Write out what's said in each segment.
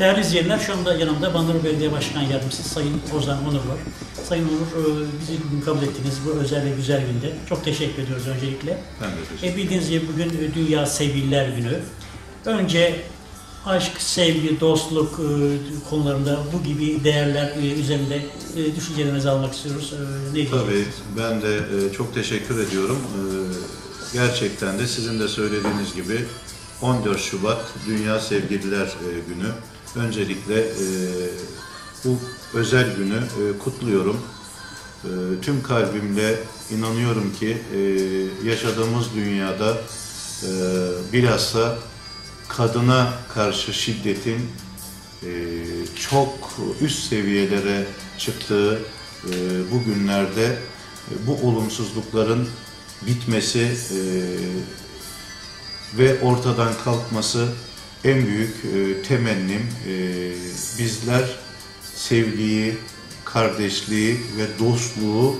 Değerli izleyenler şu anda yanımda Bandırma Belediye Başkan Yardımcısı Sayın Ozan Onur var. Sayın Onur e, bizi bugün kabul ettiniz bu özel ve güzel günde. Çok teşekkür ediyoruz öncelikle. Ben de teşekkür E, bildiğiniz gibi bugün e, Dünya Sevgililer Günü. Önce aşk, sevgi, dostluk e, konularında bu gibi değerler e, üzerinde e, düşüncelerinizi almak istiyoruz. E, ne Tabii ben de e, çok teşekkür ediyorum. E, gerçekten de sizin de söylediğiniz gibi 14 Şubat Dünya Sevgililer Günü. Öncelikle e, bu özel günü e, kutluyorum. E, tüm kalbimle inanıyorum ki e, yaşadığımız dünyada e, bilhassa kadına karşı şiddetin e, çok üst seviyelere çıktığı e, bu günlerde e, bu olumsuzlukların bitmesi e, ve ortadan kalkması en büyük e, temennim. E, bizler sevgiyi, kardeşliği ve dostluğu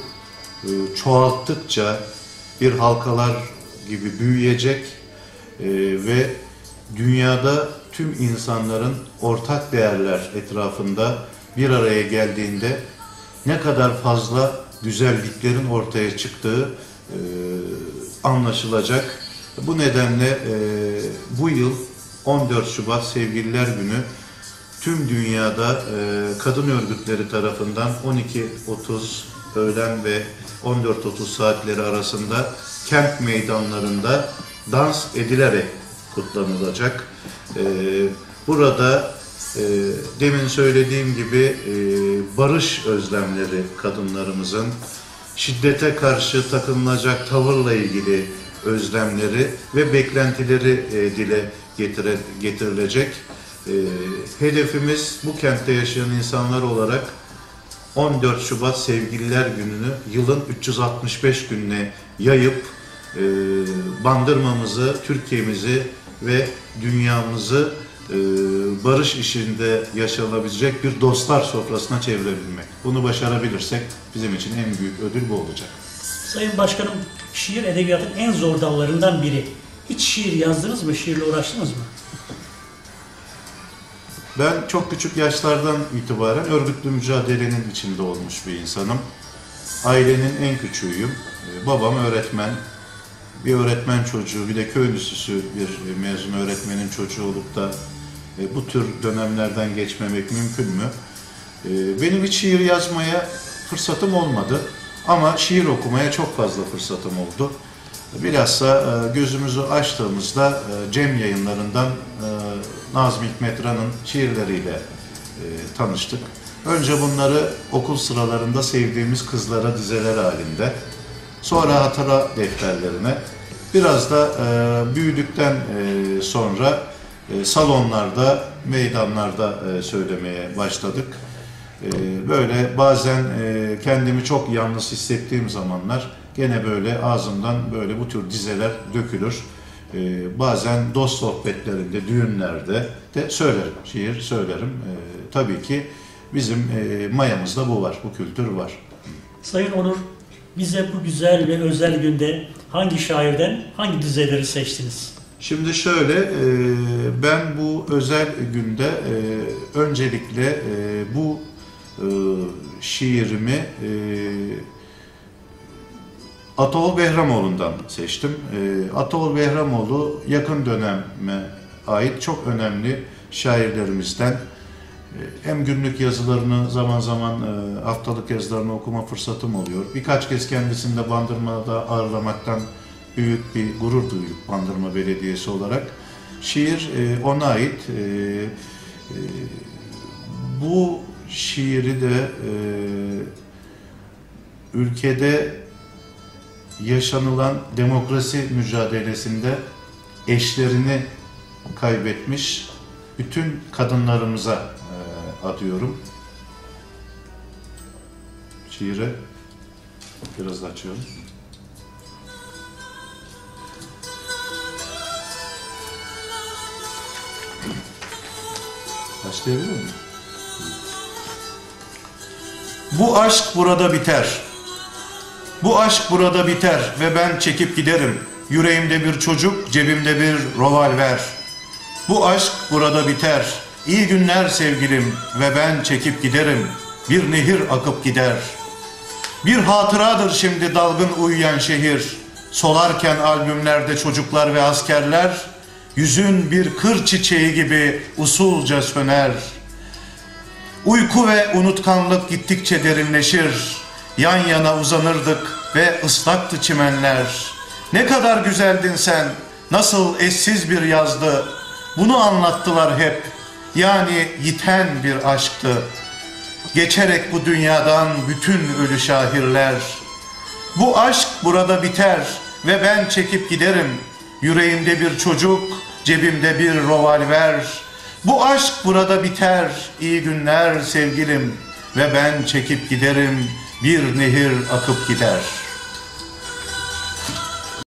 e, çoğalttıkça bir halkalar gibi büyüyecek e, ve dünyada tüm insanların ortak değerler etrafında bir araya geldiğinde ne kadar fazla güzelliklerin ortaya çıktığı e, anlaşılacak. Bu nedenle e, bu yıl 14 Şubat Sevgililer Günü tüm dünyada e, kadın örgütleri tarafından 12.30 öğlen ve 14.30 saatleri arasında kent meydanlarında dans edilerek kutlanılacak. E, burada e, demin söylediğim gibi e, barış özlemleri kadınlarımızın, şiddete karşı takınılacak tavırla ilgili özlemleri ve beklentileri e, dile getire, getirilecek. E, hedefimiz bu kentte yaşayan insanlar olarak 14 Şubat Sevgililer Günü'nü yılın 365 gününe yayıp e, bandırmamızı, Türkiye'mizi ve dünyamızı e, barış işinde yaşanabilecek bir dostlar sofrasına çevirebilmek. Bunu başarabilirsek bizim için en büyük ödül bu olacak. Sayın Başkanım, şiir edebiyatın en zor dallarından biri. Hiç şiir yazdınız mı? Şiirle uğraştınız mı? Ben çok küçük yaşlardan itibaren örgütlü mücadelenin içinde olmuş bir insanım. Ailenin en küçüğüyüm. Ee, Babam öğretmen, bir öğretmen çocuğu, bir de köylüsüsü bir mezun öğretmenin çocuğu olup da e, bu tür dönemlerden geçmemek mümkün mü? E, Benim hiç şiir yazmaya fırsatım olmadı ama şiir okumaya çok fazla fırsatım oldu. Bilhassa e, gözümüzü açtığımızda e, Cem yayınlarından e, Nazım Hikmet Ran'ın şiirleriyle tanıştık. Önce bunları okul sıralarında sevdiğimiz kızlara dizeler halinde, sonra hatıra defterlerine, biraz da büyüdükten sonra salonlarda, meydanlarda söylemeye başladık. E, böyle bazen e, kendimi çok yalnız hissettiğim zamanlar gene böyle ağzımdan böyle bu tür dizeler dökülür. E, bazen dost sohbetlerinde, düğünlerde de söylerim, şiir söylerim. E, tabii ki bizim e, mayamızda bu var, bu kültür var. Sayın Onur, bize bu güzel ve özel günde hangi şairden hangi dizeleri seçtiniz? Şimdi şöyle, e, ben bu özel günde öncelikle bu şiirimi e, Ataol Behramoğlu'ndan seçtim. E, Ataol Behramoğlu yakın döneme ait çok önemli şairlerimizden. E, Hem günlük yazılarını zaman zaman e, haftalık yazılarını okuma fırsatım oluyor. Birkaç kez kendisini de Bandırma'da ağırlamaktan büyük bir gurur duyup Bandırma Belediyesi olarak. Şiir e, ona ait. Şiiri de e, ülkede yaşanılan demokrasi mücadelesinde eşlerini kaybetmiş bütün kadınlarımıza e, adıyorum. Şiiri biraz açıyorum. Başlayabilir miyim? Bu aşk burada biter. Bu aşk burada biter ve ben çekip giderim. Yüreğimde bir çocuk, cebimde bir rovalver. Bu aşk burada biter İyi günler sevgilim ve ben çekip giderim. Bir nehir akıp gider. Bir hatıradır şimdi dalgın uyuyan şehir. Solarken albümlerde çocuklar ve askerler, yüzün bir kır çiçeği gibi usulca söner. Uyku ve unutkanlık gittikçe derinleşir. Yan yana uzanırdık ve ıslaktı çimenler. Ne kadar güzeldin sen, nasıl eşsiz bir yazdı. Bunu anlattılar hep. Yani yiten bir aşktı. Geçerek bu dünyadan bütün ölü şahirler. Bu aşk burada biter ve ben çekip giderim. Yüreğimde bir çocuk, cebimde bir revolver. Bu aşk burada biter. İyi günler sevgilim ve ben çekip giderim. Bir nehir akıp gider.''